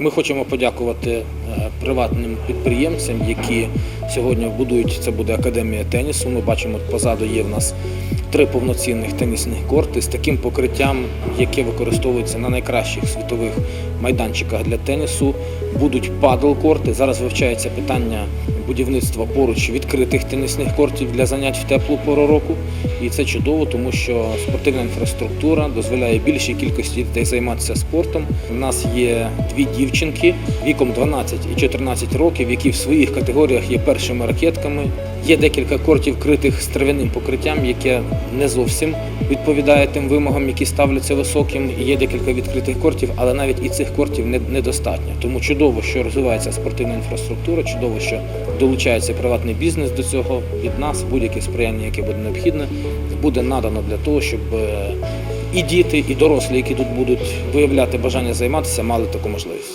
Ми хочемо подякувати е, приватним підприємцям, які сьогодні будують. Це буде академія тенісу. Ми бачимо, позаду є в нас три повноцінних тенісних корти з таким покриттям, яке використовується на найкращих світових майданчиках для тенісу. Будуть падл-корти. Зараз вивчається питання будівництва поруч відкритих тенісних кортів для занять в теплу пору року. І це чудово, тому що спортивна інфраструктура дозволяє більшій кількості дітей займатися спортом. У нас є дві дівчинки віком 12 і 14 років, які в своїх категоріях є першими ракетками. Є декілька кортів критих з трав'яним покриттям, яке не зовсім відповідає тим вимогам, які ставляться високим. Є декілька відкритих кортів, але навіть і цих кортів не- недостатньо. Тому чудово, що розвивається спортивна інфраструктура, чудово, що долучається приватний бізнес до цього. Від нас будь-яке сприяння, яке буде необхідне, буде надано для того, щоб е, і діти, і дорослі, які тут будуть виявляти бажання займатися, мали таку можливість.